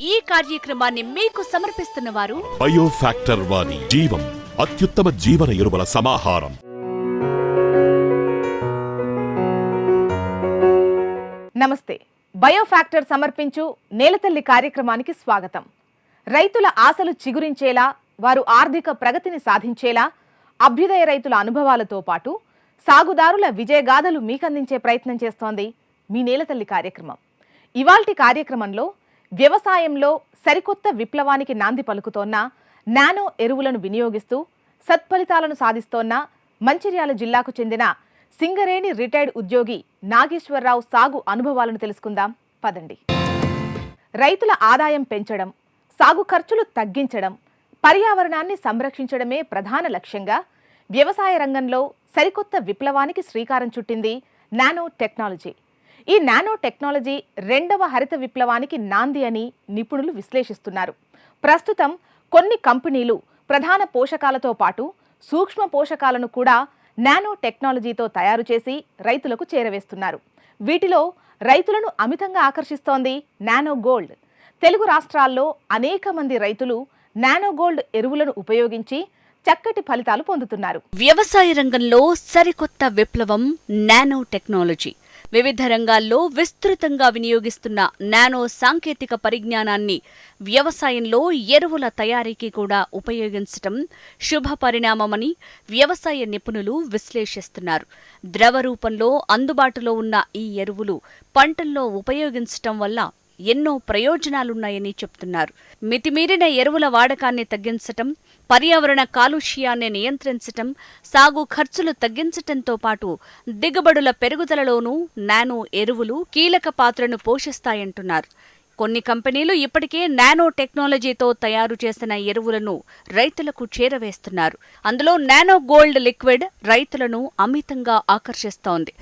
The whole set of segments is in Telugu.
ఈ కార్యక్రమాన్ని మీకు సమర్పిస్తున్న వారు బయోఫాక్టర్ వారి జీవం అత్యుత్తమ జీవన ఎరువుల సమాహారం. నమస్తే. బయోఫ్యాక్టర్ సమర్పించు నేలతల్లి కార్యక్రమానికి స్వాగతం. రైతుల ఆశలు చిగురించేలా వారు ఆర్థిక ప్రగతిని సాధించేలా అభ్యుదయ రైతుల అనుభవాలతో పాటు సాగుదారుల విజయగాథలు మీకందించే ప్రయత్నం చేస్తోంది మీ నేలతల్లి కార్యక్రమం. ఇవాల్టి కార్యక్రమంలో వ్యవసాయంలో సరికొత్త విప్లవానికి నాంది పలుకుతోన్న నానో ఎరువులను వినియోగిస్తూ సత్ఫలితాలను సాధిస్తోన్న మంచిర్యాల జిల్లాకు చెందిన సింగరేణి రిటైర్డ్ ఉద్యోగి నాగేశ్వరరావు సాగు అనుభవాలను తెలుసుకుందాం. పదండి. రైతుల ఆదాయం పెంచడం సాగు ఖర్చులు తగ్గించడం పర్యావరణాన్ని సంరక్షించడమే ప్రధాన లక్ష్యంగా వ్యవసాయ రంగంలో సరికొత్త విప్లవానికి శ్రీకారం చుట్టింది నానో టెక్నాలజీ. ఈ నానో టెక్నాలజీ రెండవ హరిత విప్లవానికి నాంది అని నిపుణులు విశ్లేషిస్తున్నారు. ప్రస్తుతం కొన్ని కంపెనీలు ప్రధాన పోషకాలతో పాటు సూక్ష్మ పోషకాలను కూడా నానో టెక్నాలజీతో తయారు చేసి రైతులకు చేరవేస్తున్నారు. వీటిలో రైతులను అమితంగా ఆకర్షిస్తోంది నానో గోల్డ్. తెలుగు రాష్ట్రాల్లో అనేక మంది రైతులు నానో గోల్డ్ ఎరువులను ఉపయోగించి చక్కటి ఫలితాలు పొందుతున్నారు. వ్యవసాయ రంగంలో సరికొత్త విప్లవం నానో టెక్నాలజీ వివిధ రంగాల్లో విస్తృతంగా వినియోగిస్తున్న నానో సాంకేతిక పరిజ్ఞానాన్ని వ్యవసాయంలో ఎరువుల తయారీకి కూడా ఉపయోగించటం శుభ పరిణామమని వ్యవసాయ నిపుణులు విశ్లేషిస్తున్నారు. ద్రవ రూపంలో అందుబాటులో ఉన్న ఈ ఎరువులు పంటల్లో ఉపయోగించటం వల్ల ఎన్నో ప్రయోజనాలున్నాయని చెప్తున్నారు. మితిమీరిన ఎరువుల వాడకాన్ని తగ్గించటం పర్యావరణ కాలుష్యాన్ని నియంత్రించటం సాగు ఖర్చులు తగ్గించటంతో పాటు దిగుబడుల పెరుగుదలలోనూ నానో ఎరువులు కీలక పాత్రను పోషిస్తాయంటున్నారు. కొన్ని కంపెనీలు ఇప్పటికే నానో టెక్నాలజీతో తయారు చేసిన ఎరువులను రైతులకు చేరవేస్తున్నారు. అందులో నానో గోల్డ్ లిక్విడ్ రైతులను అమితంగా ఆకర్షిస్తోంది.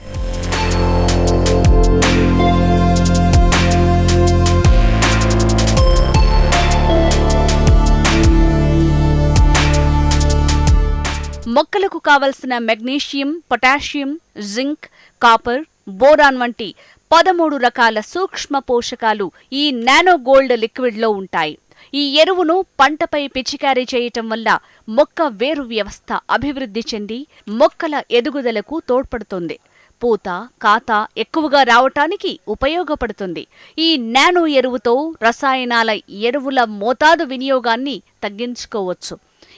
మొక్కలకు కావలసిన magnesium potassium zinc copper boron వంటి పదమూడు రకాల సూక్ష్మ పోషకాలు ఈ నానో గోల్డ్ లిక్విడ్లో ఉంటాయి. ఈ ఎరువును పంటపై పిచికారీ చేయటం వల్ల మొక్క వేరు వ్యవస్థ అభివృద్ధి చెంది మొక్కల ఎదుగుదలకు తోడ్పడుతుంది. పూత కాత ఎక్కువగా రావటానికి ఉపయోగపడుతుంది. ఈ నానో ఎరువుతో రసాయనాల ఎరువుల మోతాదు వినియోగాన్ని తగ్గించుకోవచ్చు.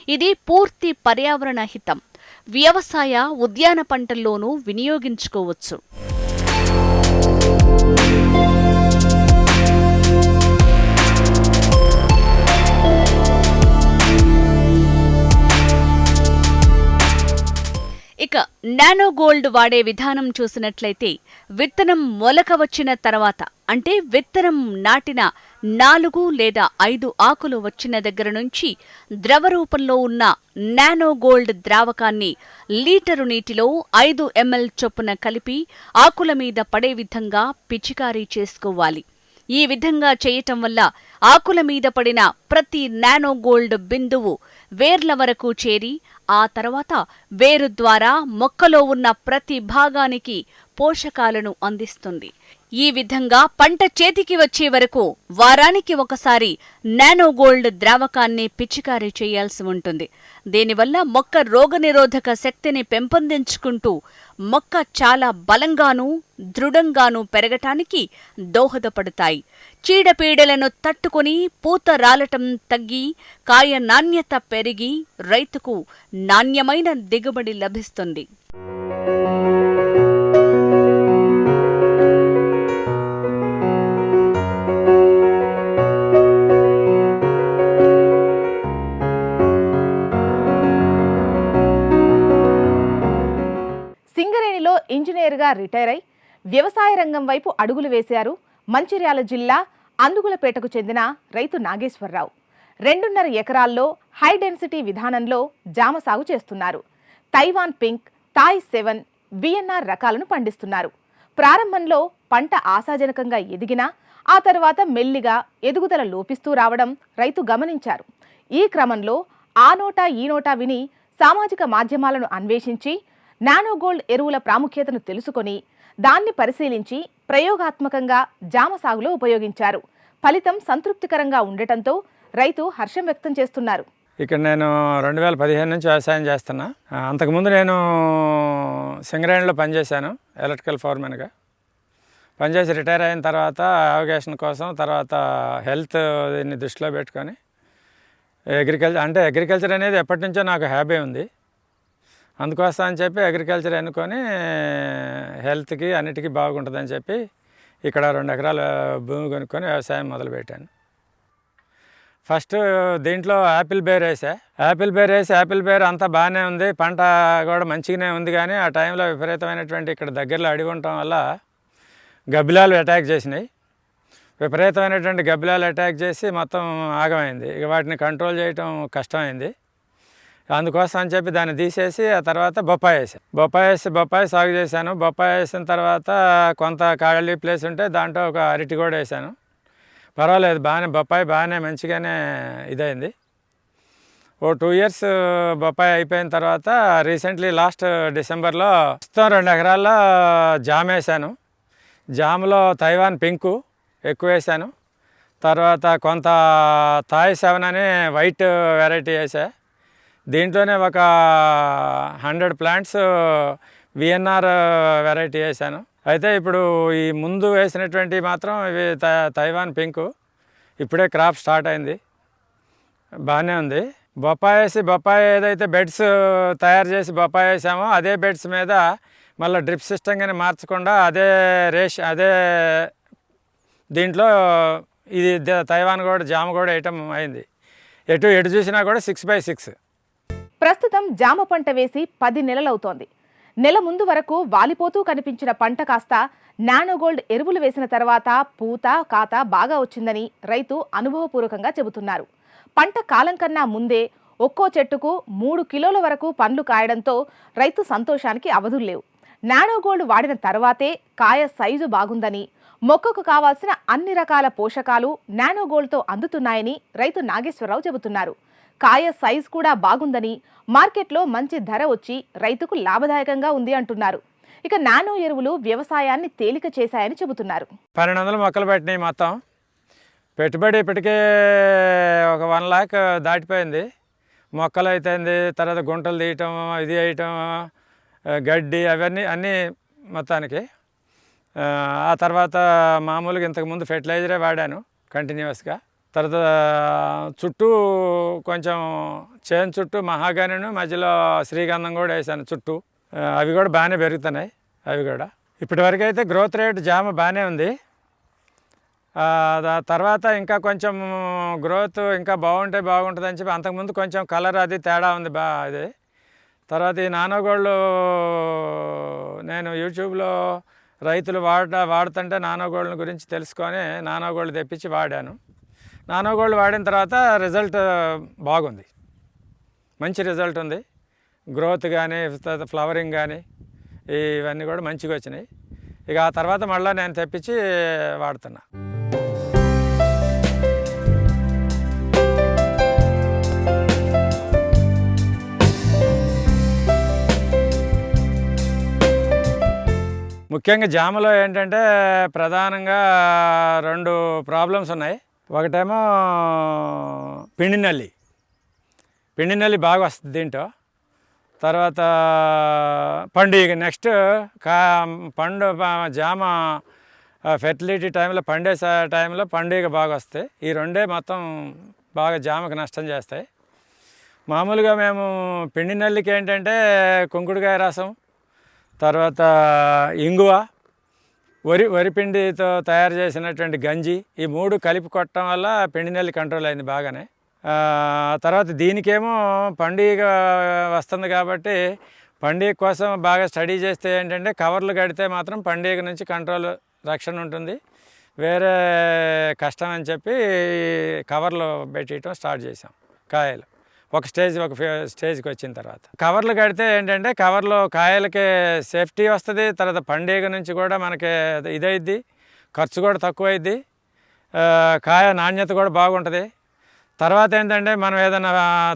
ఇది పూర్తి పర్యావరణ హితం. వ్యవసాయ ఉద్యాన పంటల్లోనూ వినియోగించుకోవచ్చు. నానో గోల్డ్ వాడే విధానం చూసినట్లయితే విత్తనం మొలక వచ్చిన తర్వాత అంటే విత్తనం నాటిన నాలుగు లేదా ఐదు ఆకులు వచ్చిన దగ్గర నుంచి ద్రవ రూపంలో ఉన్న నానో గోల్డ్ ద్రావకాన్ని లీటరు నీటిలో ఐదు ఎంఎల్ చొప్పున కలిపి ఆకుల మీద పడే విధంగా పిచికారీ చేసుకోవాలి. ఈ విధంగా చేయటం వల్ల ఆకుల మీద పడిన ప్రతి నానో గోల్డ్ బిందువు వేర్ల వరకు చేరి ఆ తర్వాత వేరు ద్వారా మొక్కలో ఉన్న ప్రతి భాగానికి పోషకాలను అందిస్తుంది. ఈ విధంగా పంట చేతికి వచ్చే వరకు వారానికి ఒకసారి నానోగోల్డ్ ద్రావకాన్ని పిచికారీ చేయాల్సి ఉంటుంది. దీనివల్ల మొక్క రోగనిరోధక శక్తిని పెంపొందించుకుంటూ మొక్క చాలా బలంగానూ దృఢంగానూ పెరగటానికి దోహదపడతాయి. చీడపీడలను తట్టుకొని పూత రాలటం తగ్గి కాయ నాణ్యత పెరిగి రైతుకు నాణ్యమైన దిగుబడి లభిస్తుంది. ఇంజనీర్గా రిటైర్ అయి వ్యవసాయ రంగం వైపు అడుగులు వేశారు మంచిర్యాల జిల్లా అందుగులపేటకు చెందిన రైతు నాగేశ్వరరావు. రెండున్నర ఎకరాల్లో హై డెన్సిటీ విధానంలో జామ సాగు చేస్తున్నారు. Taiwan pink Thai seven VNR రకాలను పండిస్తున్నారు. ప్రారంభంలో పంట ఆశాజనకంగా ఎదిగినా ఆ తర్వాత మెల్లిగా ఎదుగుదల లోపిస్తూ రావడం రైతు గమనించారు. ఈ క్రమంలో ఆ నోటా ఈ నోటా విని సామాజిక మాధ్యమాలను అన్వేషించి నానోగోల్డ్ ఎరువుల ప్రాముఖ్యతను తెలుసుకొని దాన్ని పరిశీలించి ప్రయోగాత్మకంగా జామ సాగులో ఉపయోగించారు. ఫలితం సంతృప్తికరంగా ఉండటంతో రైతు హర్షం వ్యక్తం చేస్తున్నారు. ఇక్కడ నేను రెండు వేల పదిహేను నుంచి వ్యవసాయం చేస్తున్నా. అంతకుముందు నేను సింగరేణిలో పనిచేశాను ఎలక్ట్రికల్ ఫోర్మెన్గా. పనిచేసి రిటైర్ అయిన తర్వాత అవగేషన్ కోసం తర్వాత హెల్త్ దీన్ని దృష్టిలో పెట్టుకొని అగ్రికల్చర్ అంటే అగ్రికల్చర్ అనేది ఎప్పటి నుంచో నాకు హ్యాబీ ఉంది. అందుకోసం అని చెప్పి అగ్రికల్చర్ ఎన్నుకొని హెల్త్కి అన్నిటికీ బాగుంటుందని చెప్పి ఇక్కడ రెండు ఎకరాల భూమి కొనుక్కొని వ్యవసాయం మొదలుపెట్టాను. ఫస్ట్ దీంట్లో యాపిల్ బేర్ వేసా. యాపిల్ బేర్ వేసి యాపిల్ బేర్ అంతా బాగానే ఉంది. పంట కూడా మంచిగానే ఉంది కానీ ఆ టైంలో విపరీతమైనటువంటి ఇక్కడ దగ్గరలో అడిగి ఉండటం వల్ల గబ్బిలాలు అటాక్ చేసినాయి. విపరీతమైనటువంటి గబ్బిలాలు అటాక్ చేసి మొత్తం ఆగమైంది. ఇక వాటిని కంట్రోల్ చేయటం కష్టమైంది. అందుకోసం అని చెప్పి దాన్ని తీసేసి ఆ తర్వాత బొప్పాయి వేసాను బొప్పాయి వేసి బొప్పాయి సాగు చేశాను. బొప్పాయి వేసిన తర్వాత కొంత ఖాళీ ప్లేస్ ఉంటే దాంట్లో ఒక అరటి కూడా వేసాను. పర్వాలేదు బాగానే బొప్పాయి బాగానే మంచిగానే ఇదైంది. ఓ టూ ఇయర్స్ బొప్పాయి అయిపోయిన తర్వాత రీసెంట్లీ లాస్ట్ డిసెంబర్లో ప్రస్తుతం రెండు ఎకరాల్లో జామ్ వేసాను. జామ్లో తైవాన్ పింకు ఎక్కువ వేసాను. తర్వాత కొంత థాయ్ సెవెన్ అనే వైట్ వెరైటీ వేసా. దీంట్లోనే ఒక హండ్రెడ్ ప్లాంట్స్ విఎన్ఆర్ వెరైటీ వేసాను అయితే ఇప్పుడు ఈ ముందు వేసినటువంటి మాత్రం ఇవి తైవాన్ పింకు. ఇప్పుడే క్రాప్ స్టార్ట్ అయింది. బాగానే ఉంది. బొప్పాయి వేసి బొప్పాయి ఏదైతే బెడ్స్ తయారు చేసి బొప్పాయి వేసామో అదే బెడ్స్ మీద మళ్ళీ డ్రిప్ సిస్టమ్ కానీ మార్చకుండా అదే రేష్ అదే దీంట్లో ఇది తైవాన్ కూడా జామ కూడా వేయటం అయింది. ఎటు ఎటు చూసినా కూడా సిక్స్ బై సిక్స్ ప్రస్తుతం జామ పంట వేసి పది నెలలవుతోంది. నెల ముందు వరకు వాలిపోతూ కనిపించిన పంట కాస్త నానోగోల్డ్ ఎరువులు వేసిన తర్వాత పూత కాత బాగా వచ్చిందని రైతు అనుభవపూర్వకంగా చెబుతున్నారు. పంట కాలం కన్నా ముందే ఒక్కో చెట్టుకు మూడు కిలోల వరకు పండ్లు కాయడంతో రైతు సంతోషానికి అవధుల్లేవు నానోగోల్డ్ వాడిన తర్వాతే కాయ సైజు బాగుందని మొక్కకు కావాల్సిన అన్ని రకాల పోషకాలు నానోగోల్డ్తో అందుతున్నాయని రైతు నాగేశ్వరరావు చెబుతున్నారు. కాయ సైజ్ కూడా బాగుందని మార్కెట్లో మంచి ధర వచ్చి రైతుకు లాభదాయకంగా ఉంది అంటున్నారు. ఇక నానో ఎరువులు వ్యవసాయాన్ని తేలిక చేశాయని చెబుతున్నారు. పన్నెండు వందలు మొక్కలు పెట్టినాయి మొత్తం. పెట్టుబడి ఇప్పటికే ఒక వన్ లాక్ దాటిపోయింది. మొక్కలు అయితేంది తర్వాత గుంటలు తీయటం ఇది వేయటం గడ్డి అవన్నీ అన్నీ మొత్తానికి. ఆ, ఆ తర్వాత మామూలుగా ఇంతకుముందు ఫెర్టిలైజరే వాడాను కంటిన్యూస్గా. తర్వాత చుట్టూ కొంచెం చేను చుట్టూ మహాగానిను మధ్యలో శ్రీగంధం కూడా వేసాను చుట్టూ. అవి కూడా బాగానే పెరుగుతున్నాయి అవి కూడా. ఇప్పటివరకు అయితే గ్రోత్ రేట్ జామ బాగానే ఉంది. తర్వాత ఇంకా కొంచెం గ్రోత్ ఇంకా బాగుంటే బాగుంటుంది అని చెప్పి అంతకుముందు కొంచెం కలర్ అది తేడా ఉంది బా అది. తర్వాత ఈ నానోగోళ్ళు నేను యూట్యూబ్లో రైతులు వాడ వాడుతుంటే నానోగోళ్ళని గురించి తెలుసుకొని నానోగోళ్ళు తెప్పించి వాడాను. నానో గోల్డ్ వాడిన తర్వాత రిజల్ట్ బాగుంది. మంచి రిజల్ట్ ఉంది. గ్రోత్ కానీ ఫ్లవరింగ్ కానీ ఇవన్నీ కూడా మంచిగా వచ్చినాయి. ఇక ఆ తర్వాత మళ్ళీ నేను తెప్పించి వాడుతున్నా. ముఖ్యంగా జామలో ఏంటంటే ప్రధానంగా రెండు ప్రాబ్లమ్స్ ఉన్నాయి. ఒకటేమో పిండి నల్లి పిండి నల్లి బాగా వస్తుంది దీంట్లో. తర్వాత పండుగ నెక్స్ట్ కా పండు జామ ఫెర్టిలిటీ టైంలో పండే టైంలో పండుగ బాగా వస్తాయి. ఈ రెండే మొత్తం బాగా జామకు నష్టం చేస్తాయి. మామూలుగా మేము పిండి నల్లికి ఏంటంటే కుంకుడుకాయ రసం తర్వాత ఇంగువ వరి వరి పిండితో తయారు చేసినటువంటి గంజి ఈ మూడు కలిపి కొట్టడం వల్ల పిండి నెల్లి కంట్రోల్ అయింది బాగానే. తర్వాత దీనికేమో పండుగ వస్తుంది కాబట్టి పండుగ కోసం బాగా స్టడీ చేస్తే ఏంటంటే కవర్లు కడితే మాత్రం పండుగ నుంచి కంట్రోల్ రక్షణ ఉంటుంది. వేరే కష్టం అని చెప్పి కవర్లు పెట్టేయటం స్టార్ట్ చేసాం కాయలు. ఒక స్టేజ్ ఒక ఫే- స్టేజ్కి వచ్చిన తర్వాత. కవర్లు కడితే ఏంటంటే కవర్లో కాయలకి సేఫ్టీ వస్తుంది తర్వాత పండుగ నుంచి కూడా మనకి ఇదైద్ది ఖర్చు కూడా తక్కువ కాయ నాణ్యత కూడా బాగుంటుంది. తర్వాత ఏంటంటే మనం ఏదైనా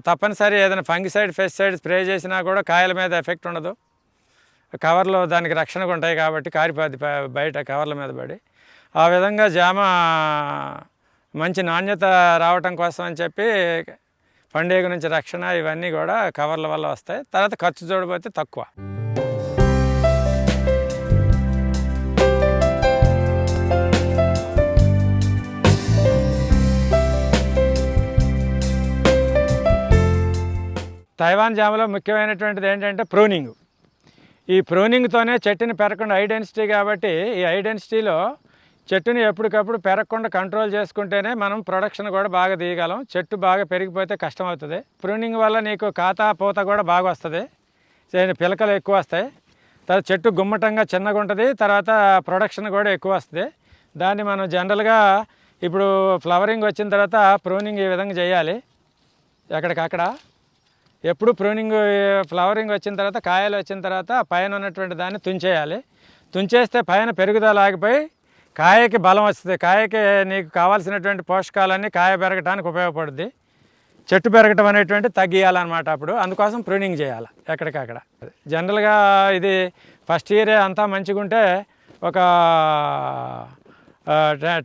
తప్పనిసరి ఏదైనా ఫంగిసైడ్ పెస్టిసైడ్ స్ప్రే చేసినా కూడా కాయల మీద ఎఫెక్ట్ ఉండదు. కవర్లో దానికి రక్షణగా ఉంటాయి కాబట్టి కారిపోద్ది బయట కవర్ల మీద పడి. ఆ విధంగా జామ మంచి నాణ్యత రావటం కోసం అని చెప్పి పండుగ నుంచి రక్షణ ఇవన్నీ కూడా కవర్ల వల్ల వస్తాయి. తర్వాత ఖర్చు చూడబోతే తక్కువ. తైవాన్ జామలో ముఖ్యమైనటువంటిది ఏంటంటే ప్రూనింగ్. ఈ ప్రూనింగ్తోనే చెట్టుని పెరగకుండా ఐడెన్సిటీ కాబట్టి ఈ ఐడెన్సిటీలో చెట్టుని ఎప్పటికప్పుడు పెరగకుండా కంట్రోల్ చేసుకుంటేనే మనం ప్రొడక్షన్ కూడా బాగా తీయగలం. చెట్టు బాగా పెరిగిపోతే కష్టం అవుతుంది. ప్రూనింగ్ వల్ల నీకు కాతా పూత కూడా బాగా వస్తుంది. పిలకలు ఎక్కువ వస్తాయి. తర్వాత చెట్టు గుమ్మటంగా చిన్నగా ఉంటుంది. తర్వాత ప్రొడక్షన్ కూడా ఎక్కువ వస్తుంది. దాన్ని మనం జనరల్గా ఇప్పుడు ఫ్లవరింగ్ వచ్చిన తర్వాత ప్రూనింగ్ ఈ విధంగా చేయాలి. ఎక్కడికక్కడ? ఎప్పుడు ప్రూనింగ్ ఫ్లవరింగ్ వచ్చిన తర్వాత కాయలు వచ్చిన తర్వాత పైన ఉన్నటువంటి దాన్ని తుంచేయాలి. తుంచేస్తే పైన పెరుగుదల ఆగిపోయి కాయకి బలం వస్తుంది. కాయకి నీకు కావాల్సినటువంటి పోషకాలన్నీ కాయ పెరగటానికి ఉపయోగపడుద్ది. చెట్టు పెరగటం అనేటువంటి తగ్గియాలన్నమాట అప్పుడు. అందుకోసం ప్రూనింగ్ చేయాలి ఎక్కడికక్కడ. జనరల్గా ఇది ఫస్ట్ ఇయరే అంతా మంచిగా ఉంటే ఒక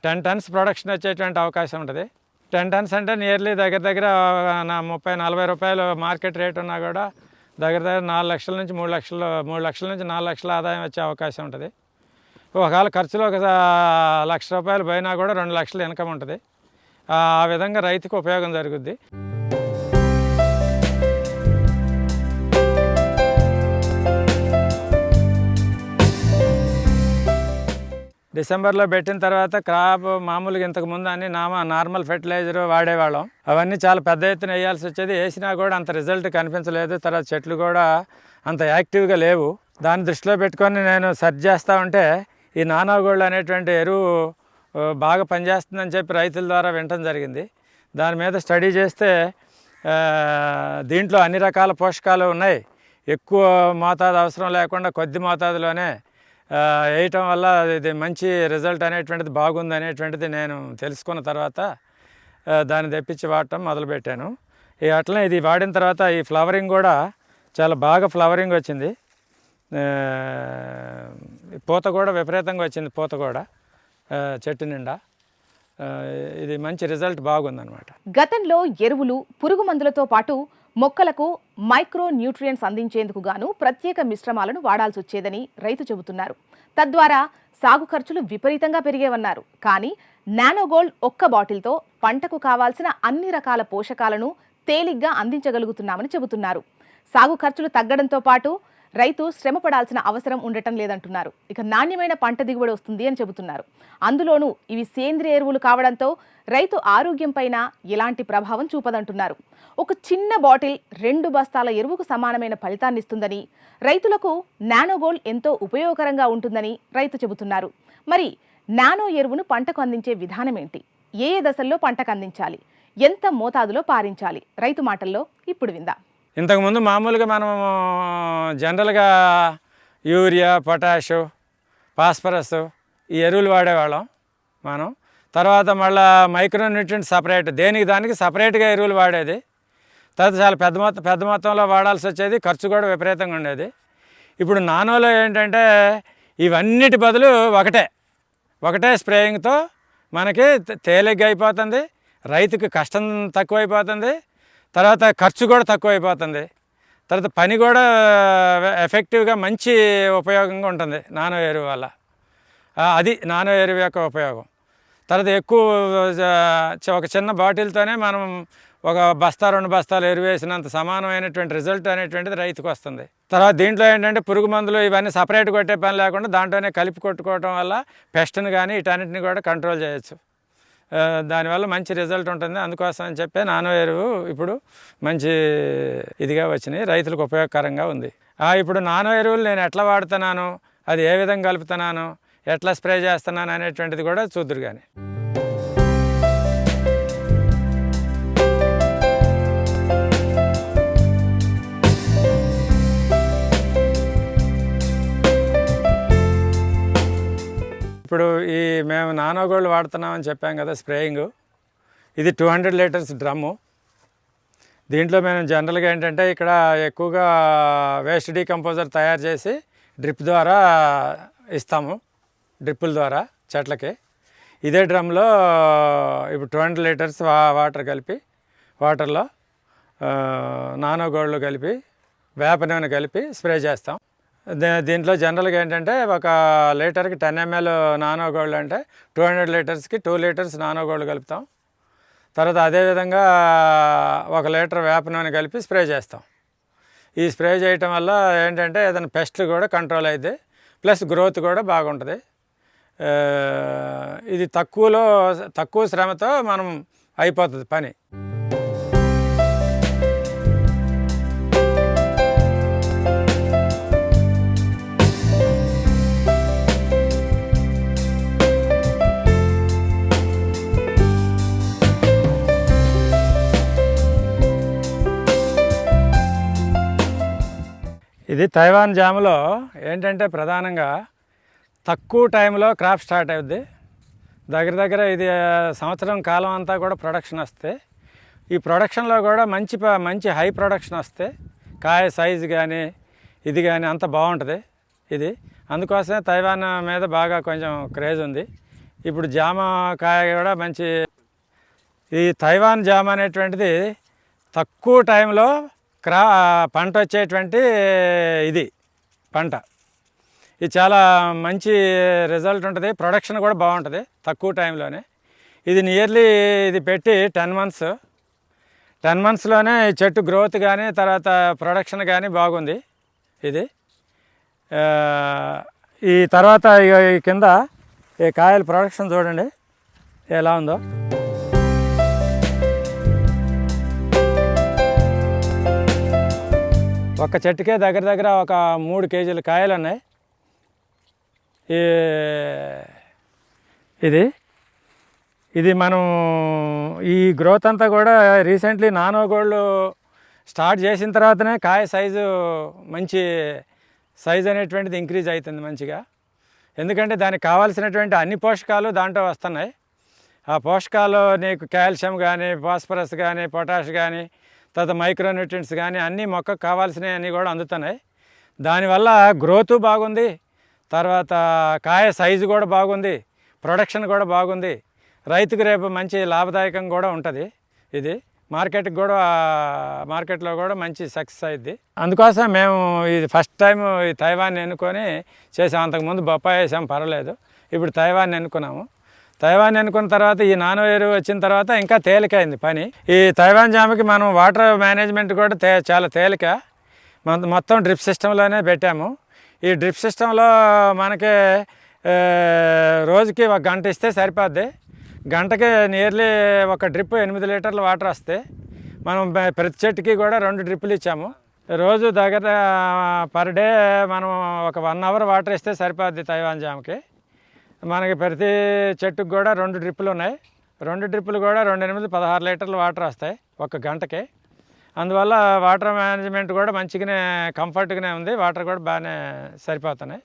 టెన్ టన్స్ ప్రొడక్షన్ వచ్చేటువంటి అవకాశం ఉంటుంది. టెన్ టన్స్ అంటే నియర్లీ దగ్గర దగ్గర నా ముప్పై నలభై రూపాయలు మార్కెట్ రేట్ ఉన్నా కూడా దగ్గర దగ్గర నాలుగు లక్షల నుంచి మూడు లక్షలు మూడు లక్షల నుంచి నాలుగు లక్షల ఆదాయం వచ్చే అవకాశం ఉంటుంది. ఒకవేళ ఖర్చులో ఒక లక్ష రూపాయలు పోయినా కూడా రెండు లక్షలు ఇన్కమ్ ఉంటుంది. ఆ విధంగా రైతుకు ఉపయోగం జరుగుద్ది. డిసెంబర్లో పెట్టిన తర్వాత క్రాప్ మామూలుగా ఇంతకు ముందు అన్ని నామ నార్మల్ ఫెర్టిలైజర్ వాడేవాళ్ళం. అవన్నీ చాలా పెద్ద ఎత్తున వేయాల్సి వచ్చేది. వేసినా కూడా అంత రిజల్ట్ కనిపించలేదు. తర్వాత చెట్లు కూడా అంత యాక్టివ్గా లేవు. దాన్ని దృష్టిలో పెట్టుకొని నేను సర్చ్ చేస్తూ ఉంటే ఈ నానాగోళ్ళు అనేటువంటి ఎరువు బాగా పనిచేస్తుందని చెప్పి రైతుల ద్వారా వినటం జరిగింది. దాని మీద స్టడీ చేస్తే దీంట్లో అన్ని రకాల పోషకాలు ఉన్నాయి. ఎక్కువ మోతాదు అవసరం లేకుండా కొద్ది మోతాదులోనే వేయటం వల్ల ఇది మంచి రిజల్ట్ అనేటువంటిది బాగుంది అనేటువంటిది నేను తెలుసుకున్న తర్వాత దాన్ని తెప్పించి వాడటం మొదలుపెట్టాను. ఈ అట్లనే ఇది వాడిన తర్వాత ఈ ఫ్లవరింగ్ కూడా చాలా బాగా ఫ్లవరింగ్ వచ్చింది. పూత కూడా విపరీతంగా వచ్చింది పూత కూడా చెట్టు నిండా. ఇది మంచి రిజల్ట్ బాగుందన్నమాట. గతంలో ఎరువులు పురుగు మందులతో పాటు మొక్కలకు మైక్రో న్యూట్రియంట్స్ అందించేందుకు గాను ప్రత్యేక మిశ్రమాలను వాడాల్సి వచ్చేదని రైతు చెబుతున్నారు. తద్వారా సాగు ఖర్చులు విపరీతంగా పెరిగేవన్నారు. కానీ నానోగోల్డ్ ఒక్క బాటిల్తో పంటకు కావాల్సిన అన్ని రకాల పోషకాలను తేలిగ్గా అందించగలుగుతున్నామని చెబుతున్నారు. సాగు ఖర్చులు తగ్గడంతో పాటు రైతు శ్రమ పడాల్సిన అవసరం ఉండటం లేదంటున్నారు. ఇక నాణ్యమైన పంట దిగుబడి వస్తుంది అని చెబుతున్నారు. అందులోనూ ఇవి సేంద్రియ ఎరువులు కావడంతో రైతు ఆరోగ్యంపైన ఎలాంటి ప్రభావం చూపదంటున్నారు. ఒక చిన్న బాటిల్ రెండు బస్తాల ఎరువుకు సమానమైన ఫలితాన్ని ఇస్తుందని రైతులకు నానోగోల్డ్ ఎంతో ఉపయోగకరంగా ఉంటుందని రైతు చెబుతున్నారు. మరి నానో ఎరువును పంటకు అందించే విధానం ఏంటి? ఏ ఏ దశల్లో పంటకు అందించాలి? ఎంత మోతాదులో పారించాలి? రైతు మాటల్లో ఇప్పుడు విందాం. ఇంతకుముందు మామూలుగా మనం జనరల్గా యూరియా పొటాషు ఫాస్ఫరస్ ఈ ఎరువులు వాడేవాళ్ళం మనం. తర్వాత మళ్ళీ మైక్రోన్యూట్రియంట్ సపరేట్ దేనికి దానికి సపరేట్గా ఎరువులు వాడేది. తర్వాత చాలా పెద్ద మొత్తం పెద్ద మొత్తంలో వాడాల్సి వచ్చేది ఖర్చు కూడా విపరీతంగా ఉండేది. ఇప్పుడు నానోలో ఏంటంటే ఇవన్నిటి బదులు ఒకటే ఒకటే స్ప్రేయింగ్తో మనకి తేలిగ్గా అయిపోతుంది రైతుకి కష్టం తక్కువైపోతుంది తర్వాత ఖర్చు కూడా తక్కువైపోతుంది. తర్వాత పని కూడా ఎఫెక్టివ్గా మంచి ఉపయోగంగా ఉంటుంది నానో ఎరువు వల్ల అది నానో ఎరువు యొక్క ఉపయోగం. తర్వాత ఎక్కువ ఒక చిన్న బాటిల్తోనే మనం ఒక బస్తా రెండు బస్తాలు ఎరువు వేసినంత సమానమైనటువంటి రిజల్ట్ అనేటువంటిది రైతుకు వస్తుంది. తర్వాత దీంట్లో ఏంటంటే పురుగు మందులు ఇవన్నీ సపరేట్ కొట్టే పని లేకుండా దాంట్లోనే కలిపి కొట్టుకోవటం వల్ల పెస్ట్ని కానీ వీటన్నిటిని కూడా కంట్రోల్ చేయొచ్చు. దానివల్ల మంచి రిజల్ట్ ఉంటుంది. అందుకోసం అని చెప్పి నానో ఎరువు ఇప్పుడు మంచి ఇదిగా వచ్చినాయి. రైతులకు ఉపయోగకరంగా ఉంది. ఇప్పుడు నానో ఎరువులు నేను ఎట్లా వాడుతున్నాను? అది ఏ విధంగా కలుపుతున్నాను? ఎట్లా స్ప్రే చేస్తున్నాను? అనేటువంటిది కూడా చూద్దరు కానీ ఇప్పుడు ఈ మేము నానో గోల్డ్ వాడుతున్నామని చెప్పాం కదా స్ప్రేయింగ్. ఇది టూ హండ్రెడ్ లీటర్స్ డ్రమ్ము. దీంట్లో మేము జనరల్గా ఏంటంటే ఇక్కడ ఎక్కువగా వేస్ట్ డీకంపోజర్ తయారు చేసి డ్రిప్ ద్వారా ఇస్తాము. డ్రిప్పుల ద్వారా చెట్లకి. ఇదే డ్రమ్లో ఇప్పుడు టూ హండ్రెడ్ లీటర్స్ వాటర్ కలిపి వాటర్లో నానో గోల్డ్ కలిపి వేప నూనె కలిపి స్ప్రే చేస్తాం. దీంట్లో జనరల్గా ఏంటంటే ఒక లీటర్కి టెన్ ఎంఎల్ నానో గోల్డ్ అంటే టూ హండ్రెడ్ లీటర్స్కి టూ లీటర్స్ నానో గోల్డ్ కలుపుతాం. తర్వాత అదేవిధంగా ఒక లీటర్ వేప నూనె కలిపి స్ప్రే చేస్తాం. ఈ స్ప్రే చేయటం వల్ల ఏంటంటే ఏదైనా పెస్ట్ కూడా కంట్రోల్ అయింది ప్లస్ గ్రోత్ కూడా బాగుంటుంది. ఇది తక్కువలో తక్కువ శ్రమతో మనం అయిపోతుంది పని. ఇది తైవాన్ జాములో ఏంటంటే ప్రధానంగా తక్కువ టైంలో క్రాప్ స్టార్ట్ అవుద్ది. దగ్గర దగ్గర ఇది సంవత్సరం కాలం అంతా కూడా ప్రొడక్షన్ వస్తే ఈ ప్రొడక్షన్లో కూడా మంచి మంచి హై ప్రొడక్షన్ వస్తే కాయ సైజు కానీ ఇది కానీ అంత బాగుంటుంది ఇది. అందుకోసమే తైవాన్ మీద బాగా కొంచెం క్రేజ్ ఉంది. ఇప్పుడు జామ కాయ కూడా మంచి ఈ తైవాన్ జామ అనేటువంటిది తక్కువ టైంలో క్రా పంట వచ్చేటువంటి ఇది పంట. ఇది చాలా మంచి రిజల్ట్ ఉంటుంది ప్రొడక్షన్ కూడా బాగుంటుంది తక్కువ టైంలోనే. ఇది నియర్లీ ఇది పెట్టి టెన్ మంత్స్. టెన్ మంత్స్లోనే ఈ చెట్టు గ్రోత్ కానీ తర్వాత ప్రొడక్షన్ కానీ బాగుంది ఇది. ఈ తర్వాత ఈ కింద ఈ కాయల ప్రొడక్షన్ చూడండి ఎలా ఉందో. ఒక చెట్టుకే దగ్గర దగ్గర ఒక మూడు కేజీల కాయలు ఉన్నాయి. ఈ ఇది. ఇది మనం ఈ గ్రోత్ అంతా కూడా రీసెంట్లీ నానో గోల్డ్ స్టార్ట్ చేసిన తర్వాతనే కాయ సైజు మంచి సైజ్ అనేటువంటిది ఇంక్రీజ్ అవుతుంది మంచిగా. ఎందుకంటే దానికి కావాల్సినటువంటి అన్ని పోషకాలు దాంట్లో వస్తున్నాయి. ఆ పోషకాలు నీకు కాల్షియం కానీ ఫాస్ఫరస్ కానీ పొటాష్ కానీ తర్వాత మైక్రోన్యూట్రియంట్స్ కానీ అన్నీ మొక్కకు కావాల్సినవి అన్నీ కూడా అందుతున్నాయి. దానివల్ల గ్రోత్ బాగుంది. తర్వాత కాయ సైజు కూడా బాగుంది. ప్రొడక్షన్ కూడా బాగుంది. రైతుకు రేపు మంచి లాభదాయకం కూడా ఉంటుంది. ఇది మార్కెట్కి కూడా మార్కెట్లో కూడా మంచి సక్సెస్ అయింది అందుకోసం మేము ఇది ఫస్ట్ టైం ఈ తైవాన్ ఎన్నుకొని చేసాం. అంతకుముందు బొప్పాయి వేసాం పర్వాలేదు. ఇప్పుడు తైవాన్ ఎన్నుకున్నాము. తైవాన్ అనుకున్న తర్వాత ఈ నానో ఎరువు వచ్చిన తర్వాత ఇంకా తేలికైంది పని. ఈ తైవాన్ జామకి మనం వాటర్ మేనేజ్మెంట్ కూడా తే చాలా తేలిక. మన- మొత్తం డ్రిప్ సిస్టంలోనే పెట్టాము. ఈ డ్రిప్ సిస్టంలో మనకి రోజుకి ఒక గంట ఇస్తే సరిపోద్ది. గంటకి నియర్లీ ఒక డ్రిప్ ఎనిమిది లీటర్ల వాటర్ వస్తే మనం ప్రతి చెట్టుకి కూడా రెండు డ్రిప్పులు ఇచ్చాము. రోజు దగ్గర పర్ డే మనం ఒక వన్ అవర్ వాటర్ ఇస్తే సరిపోద్ది తైవాన్ జామకి. మనకి ప్రతి చెట్టుకు కూడా రెండు డ్రిప్పులు ఉన్నాయి. రెండు డ్రిప్పులు కూడా రెండు ఎనిమిది పదహారు లీటర్లు వాటర్ వస్తాయి ఒక గంటకి. అందువల్ల వాటర్ మేనేజ్మెంట్ కూడా మంచిగానే కంఫర్ట్గానే ఉంది. వాటర్ కూడా బాగానే సరిపోతున్నాయి.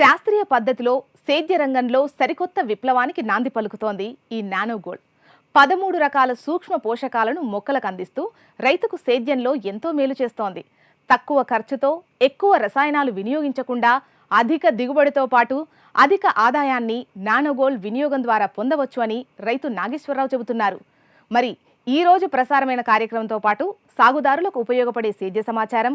శాస్త్రీయ పద్ధతిలో సేద్య రంగంలో సరికొత్త విప్లవానికి నాంది పలుకుతోంది ఈ నానోగోల్డ్ పదమూడు రకాల సూక్ష్మ పోషకాలను మొక్కలకు అందిస్తూ రైతుకు సేద్యంలో ఎంతో మేలు చేస్తోంది. తక్కువ ఖర్చుతో ఎక్కువ రసాయనాలు వినియోగించకుండా అధిక దిగుబడితో పాటు అధిక ఆదాయాన్ని నానోగోల్డ్ వినియోగం ద్వారా పొందవచ్చు అని రైతు నాగేశ్వరరావు చెబుతున్నారు. మరి ఈ రోజు ప్రసారమైన కార్యక్రమంతో పాటు సాగుదారులకు ఉపయోగపడే సేద్య సమాచారం